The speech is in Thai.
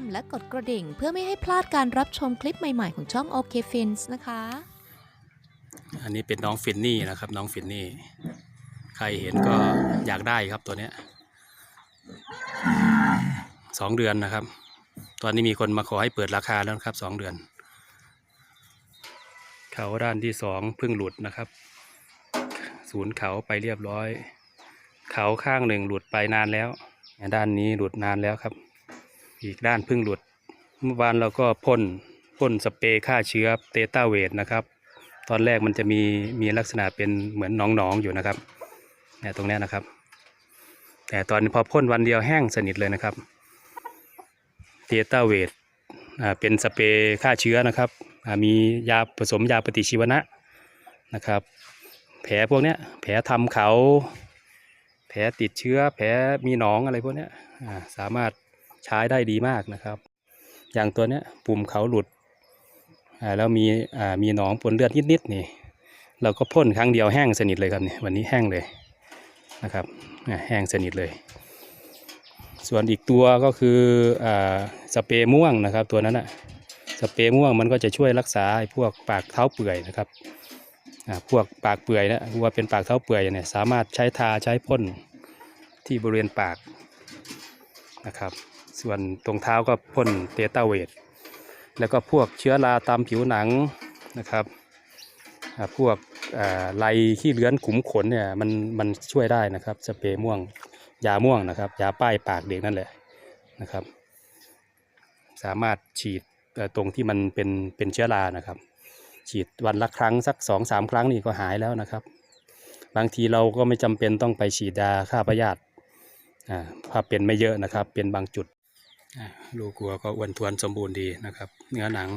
มและกดกระดิ่ง เพื่อไม่ให้พลาดการรับชมคลิปใหม่ๆ ของช่อง OK Fins นะคะ อันนี้เป็นน้องฟินนี่นะครับ น้องฟินนี่ ใครเห็นก็อยากได้ครับตัวเนี้ยสองเดือนนะครับ ตอนนี้มีคนมาขอให้เปิดราคาแล้วครับสองเดือน เขาด้านที่สองเพิ่งหลุดนะครับ ศูนย์เขาไปเรียบร้อย เขาข้างหนึ่งหลุดไปนานแล้ว ด้านนี้หลุดนานแล้วครับ อีกด้านพิ่งหลุด เมื่อวานเราก็พ่นพ่นสเปรย์ฆ่าเชื้อเตต้าเวทนะครับ ตอนแรกมันจะมีมีลักษณะเป็นเหมือนหนองๆอยู่นะครับเนี่ยตรงนี้นะครับ แต่ตอนนี้พอพ่นวันเดียวแห้งสนิทเลยนะครับเตต้าเวทอ่าเป็นสเปรย์ฆ่าเชื้อนะครับอ่ามียาผสมยาปฏิชีวนะนะครับ แผลพวกเนี้ยแผลทำเขา แผลติดเชื้อ แผลมีหนองอะไรพวกเนี้ยอ่าสามารถ ใช้ได้ดีมากนะครับ อย่างตัวเนี้ยปุ่มเขาหลุดแล้วมีมีหนองปนเลือดนิดๆนี่ เราก็พ่นครั้งเดียวแห้งสนิทเลยครับเนี่ยวันนี้แห้งเลยนะครับแห้งสนิทเลย ส่วนอีกตัวก็คืออสเปรย์ม่วงนะครับ ตัวนั้นอะสเปรย์ม่วงมันก็จะช่วยรักษาพวกปากเท้าเปื่อยนะครับพวกปากเปื่อยนะวัวเป็นปากเท้าเปื่อยเนี่ยสามารถใช้ทาใช้พ่นที่บริเวณปากนะครับ ส่วนตรงเท้าก็พ่นเตต้าเวทแล้วก็พวกเชื้อราตามผิวหนังนะครับพวกอ่าไรขี้เลื้อนขุมขนเนี่ยมันมันช่วยได้นะครับสเปรย์ม่วงยาม่วงนะครับยาป้ายปากเด็กนั่นแหละนะครับ สามารถฉีดตรงที่มันเป็นเป็นเชื้อรานะครับ ฉีดวันละครั้งสักสองสามครั้งนี่ก็หายแล้วนะครับ บางทีเราก็ไม่จำเป็นต้องไปฉีดยาฆ่าพยาธิถ้าเป็นไม่เยอะนะครับ เป็นบางจุด ลูกวัวก็อ้วนท้วนสมบูรณ์ดีนะครับ เนื้อหนัง